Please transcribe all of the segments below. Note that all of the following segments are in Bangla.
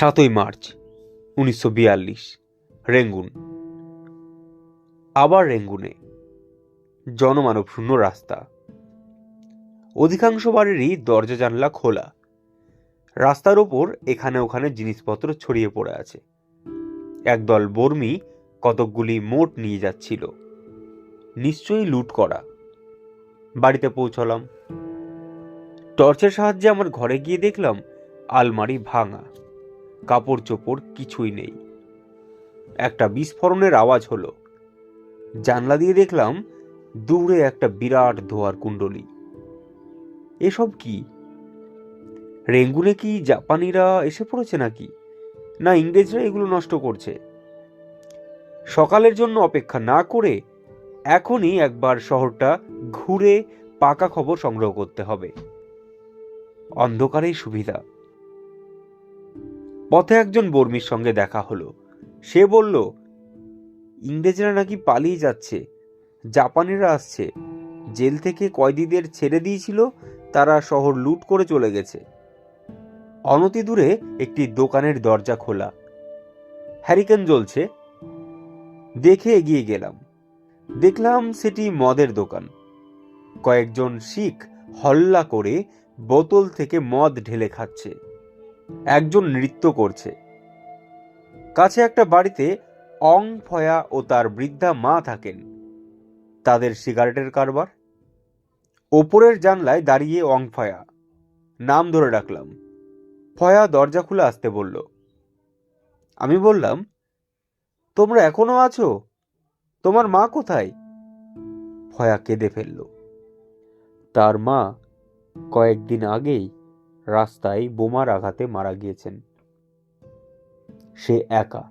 সাতই মার্চ, উনিশশো বিয়াল্লিশ, রেঙ্গুন। আবার রেঙ্গুনে জনমানবশূন্য রাস্তা। অধিকাংশ বাড়িরই দরজা জানলা খোলা। রাস্তার ওপর এখানে ওখানে জিনিসপত্র ছড়িয়ে পড়ে আছে। একদল বর্মী কতকগুলি মোট নিয়ে যাচ্ছিল। নিশ্চয়ই লুট করা। বাড়িতে পৌঁছলাম। টর্চের সাহায্যে আমার ঘরে গিয়ে দেখলাম আলমারি ভাঙা। কাপড় চোপড় কিছুই নেই। একটা বিস্ফোরণের আওয়াজ হলো। জানলা দিয়ে দেখলাম দূরে একটা বিরাট ধোয়ার কুণ্ডলী। এসব কি? রেঙ্গুনে কি জাপানিরা এসে পড়েছে নাকি? না ইংরেজরা এগুলো নষ্ট করছে? সকালের জন্য অপেক্ষা না করে এখনই একবার শহরটা ঘুরে পাকা খবর সংগ্রহ করতে হবে। অন্ধকারেই সুবিধা। পথে একজন বর্মীর সঙ্গে দেখা হলো। সে বলল, ইংরেজরা নাকি পালিয়ে যাচ্ছে। জাপানিরা আসছে। জেল থেকে কয়েদিদের ছেড়ে দিয়েছিল, তারা শহর লুট করে চলে গেছে। অনতি দূরে একটি দোকানের দরজা খোলা। হ্যারিকেন জ্বলছে। দেখে এগিয়ে গেলাম। দেখলাম সেটি মদের দোকান। কয়েকজন শিখ হল্লা করে বোতল থেকে মদ ঢেলে খাচ্ছে। একজন নৃত্য করছে। কাছে একটা বাড়িতে অং ফয়া ও তার বৃদ্ধা মা থাকেন। তাদের সিগারেটের কারবার। ওপরের জানলায় দাঁড়িয়ে অং ফয়া। নাম ধরে ডাকলাম। ফয়া দরজা খুলে আসতে বলল, আমি বললাম, তোমরা এখনও আছো? তোমার মা কোথায়? ফয়া কেঁদে ফেলল। তার মা কয়েকদিন আগেই রাস্তায় বোমার আঘাতে মারা গিয়েছেন। সে একা।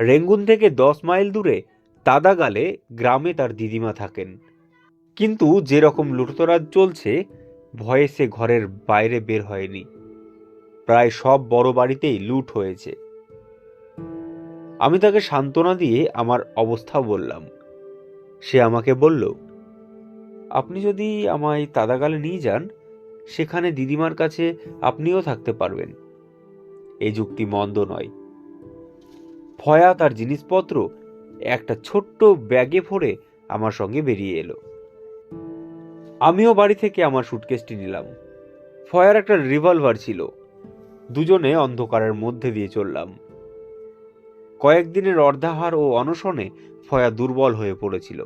রেঙ্গুন থেকে দশ মাইল দূরে তাদাগালে গ্রামে তার দিদিমা থাকেন। কিন্তু যেরকম লুটতরাজ চলছে, ভয়ে সে ঘরের বাইরে বের হয়নি। প্রায় সব বড় বাড়িতেই লুট হয়েছে। আমি তাকে সান্ত্বনা দিয়ে আমার অবস্থা বললাম। সে আমাকে বলল, আপনি যদি আমায় তাদাগালে নিয়ে যান সেখানে দিদিমার কাছে আপনিও থাকতে পারবেন। এই যুক্তি মন্দ নয়। ফয়া তার জিনিসপত্র একটা ছোট্ট ব্যাগে ভরে আমার সঙ্গে বেরিয়ে এলো। আমিও বাড়ি থেকে আমার সুটকেসটি নিলাম। ফয়ার একটা রিভলভার ছিল। দুজনে অন্ধকারের মধ্যে দিয়ে চললাম। কয়েকদিনের অর্ধাহার ও অনশনে ফয়া দুর্বল হয়ে পড়েছিল।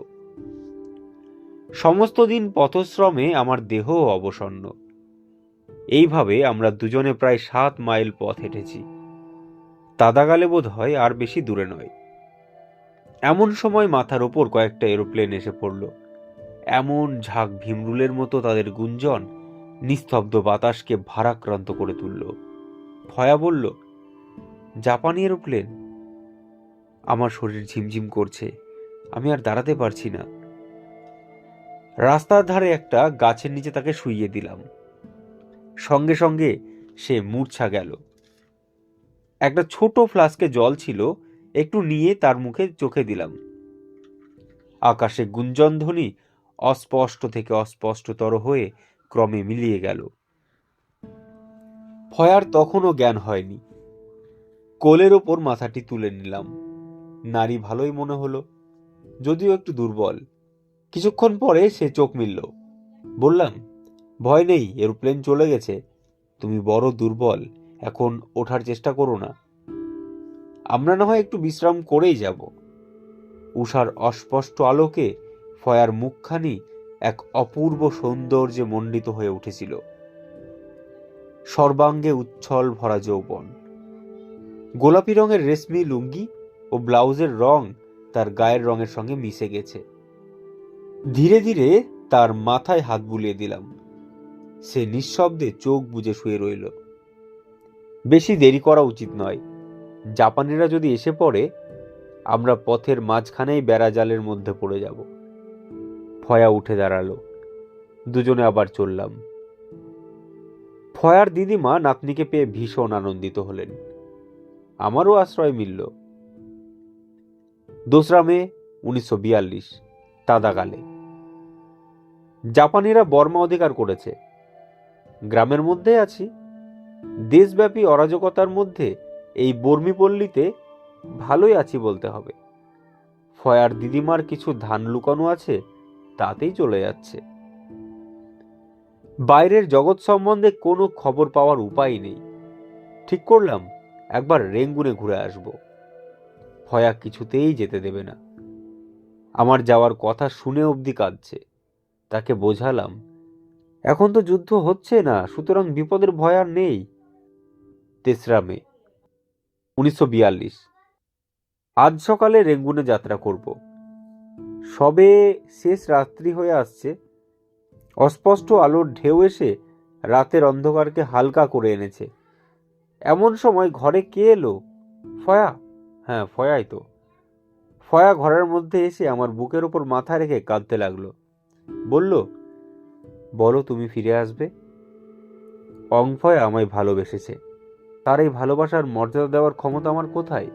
সমস্ত দিন পথশ্রমে আমার দেহ অবসন্ন। এইভাবে আমরা দুজনে প্রায় সাত মাইল পথ হেঁটেছি। তাদাগালে বোধ হয় আর বেশি দূরে নয়। এমন সময় মাথার ওপর কয়েকটা এরোপ্লেন এসে পড়ল। এমন ঝাঁক ভীমরুলের মতো তাদের গুঞ্জন নিস্তব্ধ বাতাসকে ভারাক্রান্ত করে তুলল। ভয়া বলল, জাপানি এরোপ্লেন? আমার শরীর ঝিমঝিম করছে, আমি আর দাঁড়াতে পারছি না। রাস্তার ধারে একটা গাছের নিচে তাকে শুইয়ে দিলাম। সঙ্গে সঙ্গে সে মূর্ছা গেল। একটা ছোট ফ্লাস্কে জল ছিল, একটু নিয়ে তার মুখে চোখে দিলাম। আকাশে গুঞ্জন ধ্বনি অস্পষ্ট থেকে অস্পষ্টতর হয়ে ক্রমে মিলিয়ে গেল। ফয়ার তখনও জ্ঞান হয়নি। কোলের ওপর মাথাটি তুলে নিলাম। নারী ভালোই মনে হলো, যদিও একটু দুর্বল। কিছুক্ষণ পরে সে চোখ মিলল। বললাম ভয় নেই, এরোপ্লেন চলে গেছে। তুমি বড় দুর্বল, এখন ওঠার চেষ্টা করো না। আমরা না হয় একটু বিশ্রাম করেই যাব। উষার অস্পষ্ট আলোকে ফয়ার মুখখানি এক অপূর্ব সৌন্দর্যে মণ্ডিত হয়ে উঠেছিল। সর্বাঙ্গে উচ্ছল ভরা যৌবন। গোলাপি রঙের রেশমি লুঙ্গি ও ব্লাউজের রং তার গায়ের রঙের সঙ্গে মিশে গেছে। ধীরে ধীরে তার মাথায় হাত বুলিয়ে দিলাম। সে নিঃশব্দে চোখ বুজে শুয়ে রইল। বেশি দেরি করা উচিত নয়। জাপানিরা যদি এসে পড়ে, আমরা পথের মাঝখানেই বেড়া জালের মধ্যে পড়ে যাব। ফয়া উঠে দাঁড়াল। দুজনে আবার চললাম। ফয়ার দিদিমা নাতনিকে পেয়ে ভীষণ আনন্দিত হলেন। আমারও আশ্রয় মিলল। দোসরা মে, উনিশশো বিয়াল্লিশ তাদাকালে জাপানিরা বর্মা অধিকার করেছে। গ্রামের মধ্যে আছি। দেশব্যাপী অরাজকতার মধ্যে এই বর্মিপল্লীতে ভালোই আছি বলতে হবে। ফয়ার দিদিমার কিছু ধান লুকানো আছে, তাতেই চলে যাচ্ছে। বাইরের জগৎ সম্বন্ধে কোনো খবর পাওয়ার উপায় নেই। ঠিক করলাম, একবার রেঙ্গুনে ঘুরে আসব। ফয়া কিছুতেই যেতে দেবে না। আমার যাওয়ার কথা শুনে অবধি কাঁদছে। তাকে বোঝালাম এখন তো যুদ্ধ হচ্ছে না, সুতরাং বিপদের ভয় আর নেই। তেসরা মে উনিশশো বিয়াল্লিশ। আজ সকালে রেঙ্গুনে যাত্রা করব। সবে শেষ রাত্রি হয়ে আসছে। অস্পষ্ট আলোর ঢেউ এসে রাতের অন্ধকারকে হালকা করে এনেছে। এমন সময় ঘরে কে এলো? ফয়া? হ্যাঁ ফয়াই তো। ফয়া ঘরের মধ্যে এসে আমার বুকের ওপর মাথা রেখে কাঁদতে লাগল। বলল বলো তুমি ফিরে আসবে। অংফয়া আমায় ভালোবেসেছে। তার এই ভালোবাসার মর্যাদা দেওয়ার ক্ষমতা আমার কোথায়?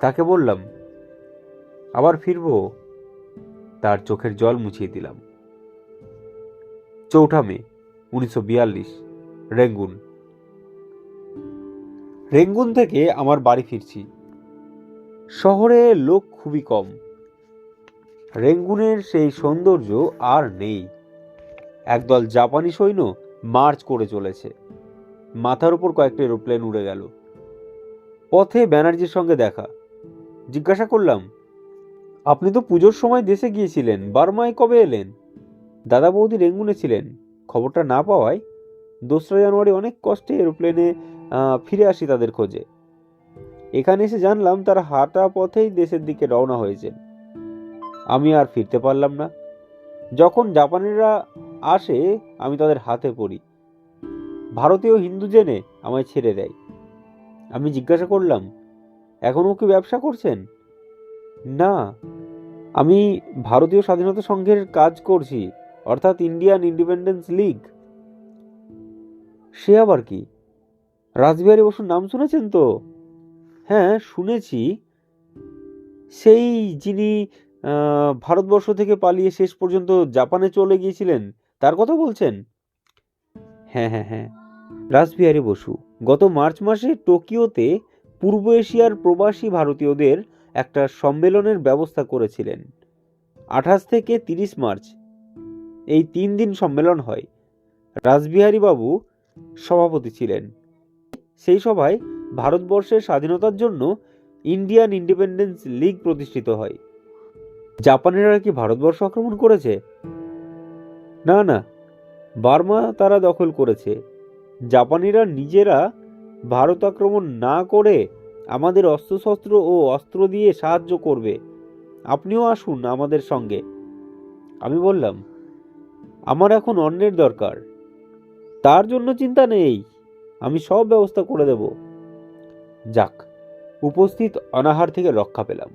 তাকে বললাম, আবার ফিরবো? তার চোখের জল মুছিয়ে দিলাম। চৌঠা মে, উনিশশো বিয়াল্লিশ, রেঙ্গুন। রেঙ্গুন থেকে আমার বাড়ি ফিরছি। শহরে লোক খুবই কম। রেঙ্গুনের সেই সৌন্দর্য আর নেই। একদল জাপানি সৈন্য মার্চ করে চলেছে। মাথার উপর কয়েকটা এরোপ্লেন উড়ে গেল। পথে ব্যানার্জির সঙ্গে দেখা। জিজ্ঞাসা করলাম, আপনি তো পুজোর সময় দেশে গিয়েছিলেন, বার্মায় কবে এলেন? দাদা বৌদি রেঙ্গুনে ছিলেন, খবরটা না পাওয়ায় দোসরা জানুয়ারি অনেক কষ্টে এরোপ্লেনে ফিরে আসি তাদের খোঁজে। এখানে এসে জানলাম তারা হাঁটা পথেই দেশের দিকে রওনা হয়েছেন। আমি আর ফিরতে পারলাম না। যখন জাপানিরা আসে, আমি তাদের হাতে পড়ি। ভারতীয় হিন্দু জেনে আমায় ছেড়ে দেয়। আমি জিজ্ঞাসা করলাম এখনও কি ব্যবসা করছেন? না, আমি ভারতীয় স্বাধীনতা সংঘের কাজ করছি, অর্থাৎ ইন্ডিয়ান ইন্ডিপেন্ডেন্স লিগ। সে আবার কি? রাসবিহারী বসুর নাম শুনেছেন তো? হ্যাঁ শুনেছি। সেই যিনি ভারতবর্ষ থেকে পালিয়ে শেষ পর্যন্ত জাপানে চলে গিয়েছিলেন তার কথা বলছেন? হ্যাঁ হ্যাঁ হ্যাঁ। রাসবিহারী বসু, গত মার্চ মাসে টোকিওতে পূর্ব এশিয়ার প্রবাসী ভারতীয়দের একটা সম্মেলনের ব্যবস্থা করেছিলেন। আঠাশ থেকে তিরিশ মার্চ, এই তিন দিন সম্মেলন হয়। রাসবিহারী বাবু সভাপতি ছিলেন। সেই সভায় ভারতবর্ষের স্বাধীনতার জন্য ইন্ডিয়ান ইন্ডিপেন্ডেন্স লিগ প্রতিষ্ঠিত হয়। জাপানিরা কি ভারতবর্ষ আক্রমণ করেছে? না না। বার্মা তারা দখল করেছে। জাপানিরা নিজেরা ভারত আক্রমণ না করে আমাদের অস্ত্রশস্ত্র ও অস্ত্র দিয়ে সাহায্য করবে। আপনিও আসুন আমাদের সঙ্গে। আমি বললাম, আমার এখন অন্যের দরকার। তার জন্য চিন্তা নেই। আমি সব ব্যবস্থা করে দেব। যাক, উপস্থিত অনাহার থেকে রক্ষা পেলাম।